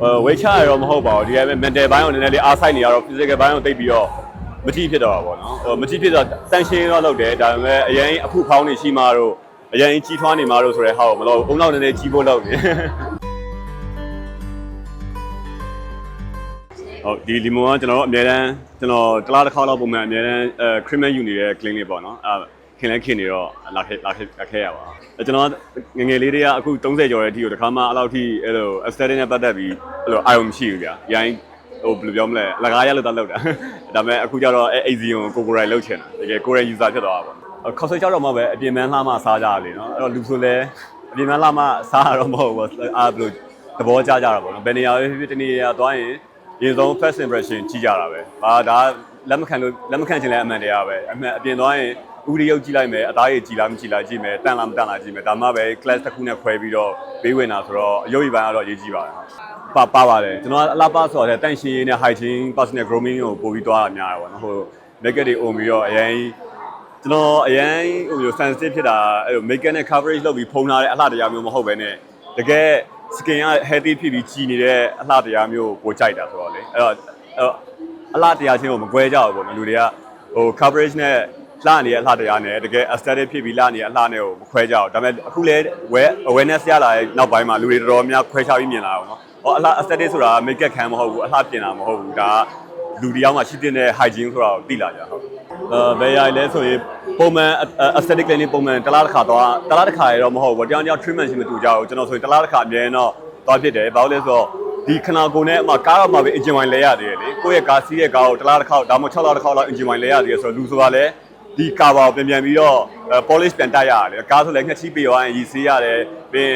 ဟိုဝေးချရတော့မဟုတ်ပါဘူးဒီကနေ့ mental ဘိုင်းကိုနည်းနည်းလေးအားဆိုင်နေရတော့ physical ဘိုင်းကိုတိတ်ပြီးတော့မကြည့်ဖြစ်တော့တာပေါ့နော်ဟိုမကြည့်ဖြစ်တော့တန်ရှင်းတော့လုပ်တယ်ဒါပေမဲ့အရင်အခုဖောင်းနေရှိမှတော့အရင်ကြီးထွားနေမှတော့ဆိုရဲဟာကိုမလို့အုံနောက်နည်းနည်းကြီးဖို့လုပ်နေဟုတ်ဒီလီမွန်ကကျွန်တော်တို့အများတန်းကျွန်တော်တစ်လားတစ်ခါလောက်ပုံမှန်အများတန်းအဲ creamer ယူနေတဲ့ clean လေးပေါ့နော်အဲ ခင်လဲခင်နေတော့လာခဲ့လာခဲ့လာခဲ့ရပါအဲကျွန်တော်ငငယ်လေးတွေကအခု30ကျော်တဲ့အထိကိုတစ်ခါမှအဲ့လောက်ထိအဲ့လို aesthetic နဲ့ပတ်သက်ပြီးအဲ့လိုအာရုံမရှိဘူးဗျာ။ရိုင်းဟိုဘယ်လိုပြောမလဲလကားရလို့တော့လောက်တာ။ဒါပေမဲ့အခုကျတော့အဲ AZ ကိုကိုကိုရိုင်လောက်ချင်တာ။တကယ်ကိုရိုင် user ဖြစ်သွားတာပေါ့။ခေါက်ဆွဲကြောက်တော့မှပဲအပြင်ပန်းလှမှစားကြရလေနော်။အဲ့တော့လူဆိုလဲအပြင်ပန်းလှမှစားရတော့မဟုတ်ဘူး။အားဘယ်လိုသဘောကျကြတာပေါ့နော်။ဘယ်နေရာပဲဖြစ်ဖြစ်တနေရာသွားရင်ရေဆုံး first impression ကြီးကြတာပဲ။ဟာဒါလက်မခံလို့လက်မခံချင်လဲအမှန်တရားပဲ။အမှန်အပြင်သွားရင် ဥရီရုပ်ကြည့်လိုက်မယ်အသားရည်ကြည်လားမကြည်လားကြည့်မယ်တန်လားမတန်လားကြည့်မယ်ဒါမှပဲ class တစ်ခုနဲ့ခွဲပြီးတော့ဘေးဝင်တာဆိုတော့အယုတ်ရည်ပိုင်းကတော့ရေးကြည့်ပါတယ်ပါပါပါတယ်ကျွန်တော်အလားပါဆိုတော့တန့်ရှင်းရေးနဲ့ hygiene personal grooming ကိုပို့ပြီးသွားတာများတယ်ပေါ့နော်ဟို make up တွေအုံပြီးတော့အရင်ကျွန်တော်အရင်ဟို sensitive ဖြစ်တာအဲ့လို make up နဲ့ coverage လုပ်ပြီးဖုံးထားတဲ့အလှတရားမျိုးမဟုတ်ဘဲနဲ့တကယ် skin က healthy ဖြစ်ပြီးကြည်နေတဲ့အလှတရားမျိုးကိုပိုကြိုက်တာဆိုတော့လေအဲ့တော့အဲ့တော့အလှတရားချင်းကိုမကွဲကြဘူးပေါ့နော်လူတွေကဟို coverage နဲ့ လှနေတဲ့အလှတရားနဲ့တကယ် aesthetic ဖြစ်ပြီးလှနေတဲ့အလှနဲ့ကိုမခွဲကြဘူးဒါပေမဲ့အခုလဲ awareness ရလာတဲ့နောက်ပိုင်းမှာလူတွေတော်တော်များခွဲခြားပြီးမြင်လာအောင်နော်ဟောအလှ aesthetic ဆိုတာ make up ခံမဟုတ်ဘူးအလှပြင်တာမဟုတ်ဘူးဒါလူတယောက်မှရှိတဲ့ hygiene ဆိုတာကိုသိလာကြဟုတ်အဲဘယ်ရလဲဆိုရင်ပုံမှန် aesthetic clinic ပုံမှန်တစ်လားတစ်ခါတော့တစ်လားတစ်ခါရတော့မဟုတ်ဘူးတယောက်တယောက် treatment ရှိမတူကြဘူးကျွန်တော်ဆိုရင်တစ်လားတစ်ခါအမြဲတော့သွားဖြစ်တယ်ဘာလို့လဲဆိုတော့ဒီခနာကိုနဲ့အမကားတော့မှပဲ engine wine လဲရသေးတယ်လေကိုယ့်ရဲ့ကားစီးရဲ့ကားကိုတစ်လားတစ်ခါဒါမှမဟုတ်6လတစ်ခါလောက် engine wine လဲရသေးတယ်ဆိုတော့လူဆိုတာလည်း ဒီကာဘာကိုပြန်ပြန်ပြီးတော့ polish ပြန်တိုက်ရတယ်ကားဆိုလည်းငှက်ချီးပေးသွားရင်ရည်စေးရတယ်ပြီး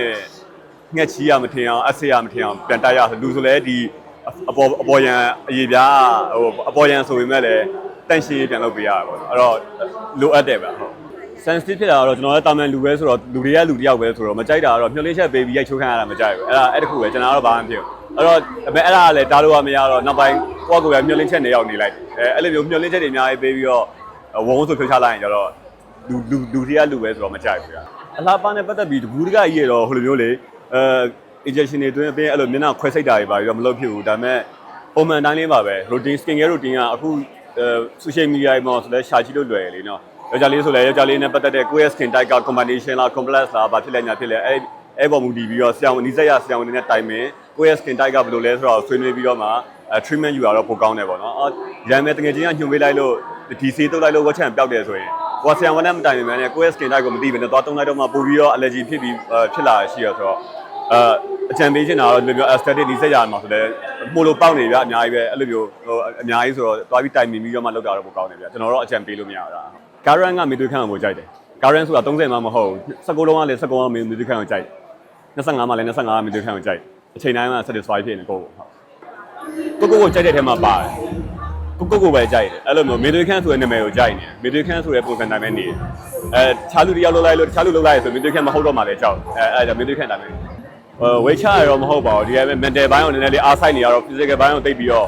ငှက်ချီးရမထင်အောင်အဆေးရမထင်အောင်ပြန်တိုက်ရဆိုလူဆိုလည်းဒီအပေါ်အပေါ်ရန်အရေးပြားဟိုအပေါ်ရန်ဆိုပေမဲ့လည်းတန့်ရှင်းရေးပြန်လုပ်ပေးရတာပေါ့အဲ့တော့လိုအပ်တယ်ဗျဟုတ် sensitive ဖြစ်တာကတော့ကျွန်တော်လည်းတာမန်လူပဲဆိုတော့လူတွေကလူတယောက်ပဲဆိုတော့မကြိုက်တာကတော့မျောလင်းချက်ပေးပြီးရိုက်ချိုးခံရတာမကြိုက်ဘူးအဲ့ဒါအဲ့တခုပဲကျွန်တော်ကတော့ဘာမှမဖြစ်ဘူးအဲ့တော့အမေအဲ့ဒါကလည်းတားလို့ကမရတော့နောက်ပိုင်းကိုယ့်ကိုယ်ကမျောလင်းချက်နေရောက်နေလိုက်အဲအဲ့လိုမျိုးမျောလင်းချက်တွေအများကြီးပေးပြီးတော့ ဝုန်းဆိုဖြုတ်ချလိုက်ရင်ကျတော့လူလူလူတွေကလူပဲဆိုတော့မကြိုက်ဘူးဗျာအလားပါနဲ့ပတ်သက်ပြီးတကူတကကြီးရတော့ဟိုလိုမျိုးလေအဲ injection တွေတွင်းအပြင်အဲ့လိုမျက်နှာခွဲစိတ်တာတွေပါပြီးတော့မလုပ်ဖြစ်ဘူးဒါပေမဲ့ပုံမှန်တိုင်းလေးပါပဲ routine skin care routine ကအခုအဲ social media တွေမှာဆိုလဲရှာကြည့်လို့လွယ်လေနော်ယောက်ျားလေးဆိုလဲယောက်ျားလေးနဲ့ပတ်သက်တဲ့ကိုယ့်ရဲ့ skin type က combination လား complex လားဘာဖြစ်လဲညာဖြစ်လဲအဲအဲပေါ်မူတည်ပြီးတော့ဆရာဝန်နီးစက်ရဆရာဝန်တွေနဲ့တိုင်ပင်ကိုယ့်ရဲ့ skin type ကဘယ်လိုလဲဆိုတော့ဆွေးနွေးပြီးတော့မှအဲ treatment ယူရတော့ပိုကောင်းတယ်ပေါ့နော်အော်ရမ်းမဲ့တကယ်ချင်းကညှို့ပေးလိုက်လို့ ဒီဆေးတုပ်လိုက်လို့ဝက်ချန်ပျောက်တယ်ဆိုရင်ကိုယ်ဆရာဝန်နဲ့မတိုင်ပင်နဲ့ကိုယ့်ရဲ့ skin type ကိုမသိဘဲနဲ့သွားတုံးလိုက်တော့မှပိုပြီးတော့ allergy ဖြစ်ပြီးဖြစ်လာရှိရဆိုတော့အဲအကြံပေးချင်တာတော့ဒီလိုမျိုး aesthetic နီးစက်ရမှာဆိုလဲပို့လို့ပေါက်နေဗျအများကြီးပဲအဲ့လိုမျိုးဟိုအများကြီးဆိုတော့သွားပြီးတိုင်ပင်ပြီးတော့မှလောက်တာတော့ပိုကောင်းတယ်ဗျကျွန်တော်တော့အကြံပေးလို့မရတာကာရန်ကမေသွေးခန့်ကိုကြိုက်တယ်ကာရန်ဆိုတာ30မှမဟုတ်ဘူး19လုံးကလည်း19လုံးမေသွေးခန့်ကိုကြိုက်25မှလည်း25ကမေသွေးခန့်ကိုကြိုက်အချိန်တိုင်းမှာ satisfy ဖြစ်နေကိုဟုတ်ကိုကိုကိုကြိုက်တဲ့ထဲမှာပါတယ် ကိုကိုကိုပဲကြိုက်တယ်အဲ့လိုမျိုးမေသွေးခန့်ဆိုတဲ့နာမည်ကိုကြိုက်နေမေသွေးခန့်ဆိုတဲ့ပုံစံတိုင်းပဲနေတယ်အဲတခြားလူတယောက်လောက်လိုက်လို့တခြားလူလောက်လိုက်ဆိုမေသွေးခန့်မဟုတ်တော့မှလည်းကြောက်အဲအဲဒါမေသွေးခန့်တိုင်းပဲဟိုဝေချရတော့မဟုတ်ပါဘူးဒီကနေ့ mental ဘိုင်းကိုနည်းနည်းလေးအားဆိုင်နေရတော့ physical ဘိုင်းကိုတိတ်ပြီးတော့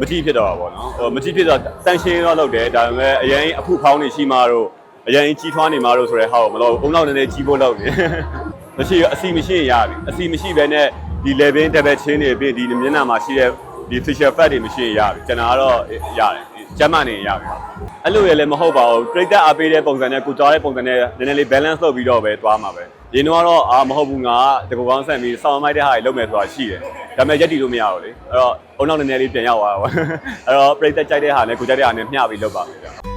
မကြည့်ဖြစ်တော့တာပေါ့နော်ဟိုမကြည့်ဖြစ်တော့တန်ရှင်းတော့လုပ်တယ်ဒါပေမဲ့အရင်အခုဖောင်းနေရှိမှတော့အရင်ကြီးထွားနေမှတော့ဆိုရဲဟာမလို့အုံနောက်နည်းနည်းကြီးဖို့လုပ်နေမရှိအစီမရှိရင်ရပြီအစီမရှိဘဲနဲ့ဒီ level double ချင်းတွေပြီးဒီမျက်နှာမှာရှိတဲ့ ဒီ facial fat တွေမရှိရင်ရပြီကျွန်တော်ကတော့ရတယ်ကျမ်းမာနေရင်ရပြီအဲ့လိုရလည်းမဟုတ်ပါဘူးပြိတ္တအားပေးတဲ့ပုံစံနဲ့ကိုကြားတဲ့ပုံစံနဲ့နည်းနည်းလေး balance လုပ်ပြီးတော့ပဲသွားမှာပဲဒီတော့ကတော့အာမဟုတ်ဘူးငါတကူကောင်းဆက်ပြီးစောင်းမိုက်တဲ့ဟာတွေလုပ်မယ်ဆိုတာရှိတယ်ဒါပေမဲ့ရက်တီလို့မရဘူးလေအဲ့တော့အုံနောက်နည်းနည်းလေးပြန်ရောက်သွားတာပေါ့အဲ့တော့ပြိတ္တကြိုက်တဲ့ဟာနဲ့ကိုကြိုက်တဲ့ဟာနဲ့မျှပြီးလုပ်ပါမယ်ဗျ